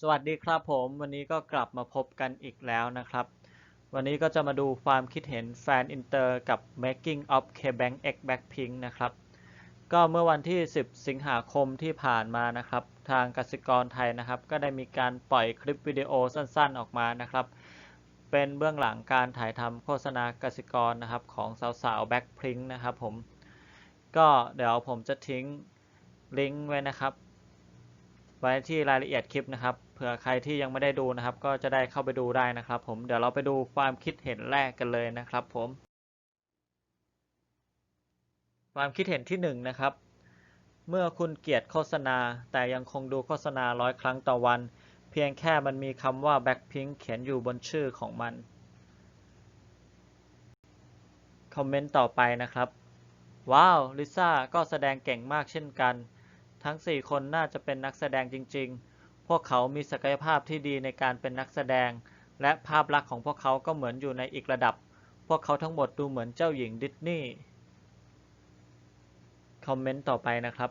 สวัสดีครับผมวันนี้ก็กลับมาพบกันอีกแล้วนะครับ วันนี้ก็จะมาดูความคิดเห็นแฟนอินเตอร์กับ Making of K-Bank X Blackpink นะครับ ก็เมื่อวันที่ 10 สิงหาคมที่ผ่านมานะครับ ทางกสิกรไทยนะครับ ก็ได้มีการปล่อยคลิปวิดีโอสั้นๆออกมานะครับ เป็นเบื้องหลังการถ่ายทำโฆษณากสิกรนะครับของสาวๆ Blackpink นะครับผม ก็เดี๋ยวผมจะทิ้งลิงก์ไว้นะครับ ไว้ที่รายละเอียดคลิปนะครับ เผื่อใครที่ยังไม่ได้ดูนะครับ ก็จะได้เข้าไปดูได้นะครับ ผมเดี๋ยวเราไปดูความคิดเห็นแรกกันเลยนะครับ ผม ความคิดเห็นที่หนึ่งนะครับ เมื่อคุณเกลียดโฆษณา แต่ยังคงดูโฆษณาร้อยครั้งต่อวัน เพียงแค่มันมีคำว่า Blackpink เขียนอยู่บนชื่อของมันคอมเมนต์ต่อไปนะครับ ว้าว ลิซ่าก็แสดงเก่งมากเช่นกัน ทั้ง4คนน่าจะเป็นนักแสดงจริง ๆ พวกเขามีศักยภาพที่ดีในการเป็นนักแสดง และภาพลักษณ์ของพวกเขาก็เหมือนอยู่ในอีกระดับ พวกเขาทั้งหมดดูเหมือนเจ้าหญิงดิสนีย์คอมเมนต์ต่อไปนะครับ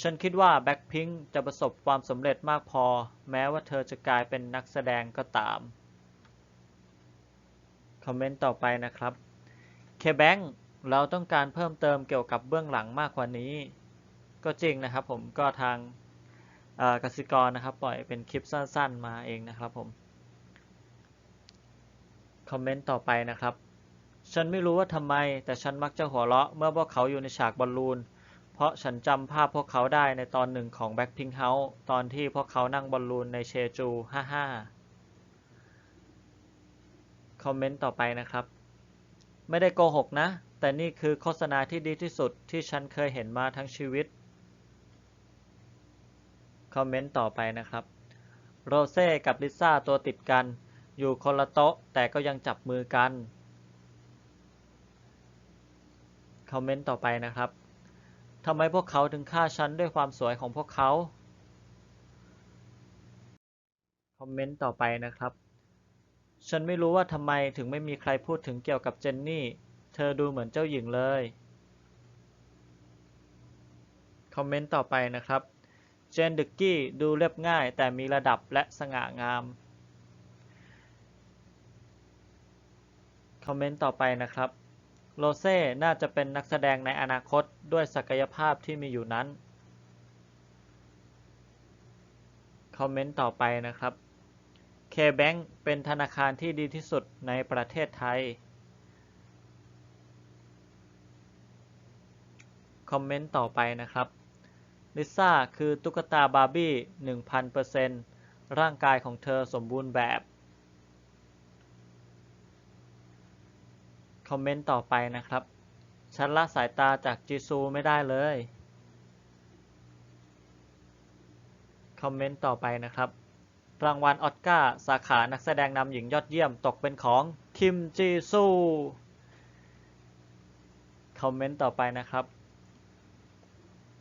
ฉันคิดว่าแบ็คพิงจะประสบความสำเร็จมากพอ แม้ว่าเธอจะกลายเป็นนักแสดงก็ตาม คอมเมนต์ต่อไปนะครับ เคแบงเราต้องการเพิ่มเติมเกี่ยวกับเบื้องหลังมากกว่านี้ ก็จริงนะครับผมก็ทางกสิกรนะครับ ปล่อยเป็นคลิปสั้น ๆ มาเองนะครับผมคอมเมนต์ต่อไปนะครับ ฉันไม่รู้ว่าทำไม แต่ฉันมักจะหัวเราะเมื่อพวกเขาอยู่ในฉากบอลลูน เพราะฉันจำภาพพวกเขาได้ในตอนหนึ่งของ Blackpink House ตอนที่พวกเขานั่งบอลลูนในเชจู55คอมเมนต์ต่อไปนะครับ ไม่ได้โกหกนะ แต่นี่คือโฆษณาที่ดีที่สุดที่ฉันเคยเห็นมาทั้งชีวิต อมเมนต์ต่อไปนะครับ โรเซ่กับลิซ่าตัวติดกัน อยู่คนละโต๊ะแต่ก็ยังจับมือกัน คอมเมนต์ต่อไปนะครับทำไมพวกเขาถึงฆ่าฉันด้วยความสวยของพวกเขา คอมเมนต์ต่อไปนะครับ ฉันไม่รู้ว่าทำไมถึงไม่มีใครพูดถึงเกี่ยวกับเจนนี่ เธอดูเหมือนเจ้าหญิงเลย คอมเมนต์ต่อไปนะครับ เจนดึกกี้ดูเรียบง่าย แต่มีระดับและสง่างาม คอมเมนต์ต่อไปนะครับ โรเซ่น่าจะเป็นนักแสดงในอนาคตด้วยศักยภาพที่มีอยู่นั้น คอมเมนต์ต่อไปนะครับ K-Bank เป็นธนาคารที่ดีที่สุดในประเทศไทย คอมเมนต์ต่อไปนะครับ ลิซ่าคือตุ๊กตาบาร์บี้ 1,000%ร่างกายของเธอสมบูรณ์แบบ คอมเมนต์ต่อไปนะครับ ฉันละสายตาจากจีซูไม่ได้เลย คอมเมนต์ต่อไปนะครับ รางวัลออสการ์สาขานักแสดงนำหญิงยอดเยี่ยมตกเป็นของคิมจีซู คอมเมนต์ต่อไปนะครับ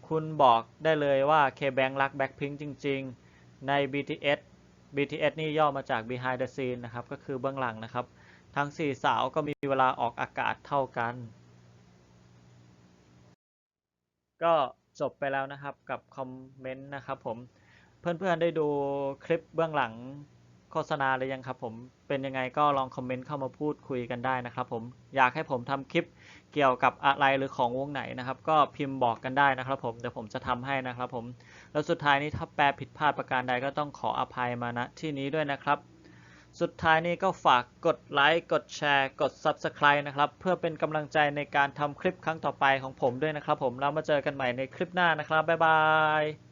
คุณบอกได้เลยว่า K-Bank รัก Blackpink จริง ๆ ใน BTS BTS นี่ย่อมาจาก Behind the Scene นะครับ ก็คือเบื้องหลังนะครับ ทั้ง 4 สาวก็มีเวลาออกอากาศเท่ากัน ก็จบไปแล้วนะครับกับคอมเมนต์นะครับผม เพื่อนๆได้ดูคลิปเบื้องหลัง ฆษณาหรือยังครับผมเป็นยังไงก็ลองคอมเมนต์เข้ามาพูดคุยกันได้นะครับผมอยากให้ผมทำคลิปเกี่ยวกับอะไรหรือของวงไหนนะครับ ก็พิมพ์บอกกันได้นะครับผมเดี๋ยวผมจะทำให้นะครับผมแล้วสุดท้ายนี้ถ้าแปลผิดพลาดประการใดก็ต้องขออภัยมาณที่นี้ด้วยนะครับสุดท้ายนี้ก็ฝากกดไลค์ กดแชร์ กด Subscribe นะครับ เพื่อเป็นกำลังใจในการทำคลิปครั้งต่อไปของผมด้วยนะครับผม แล้วมาเจอกันใหม่ในคลิปหน้านะครับ บ๊ายบาย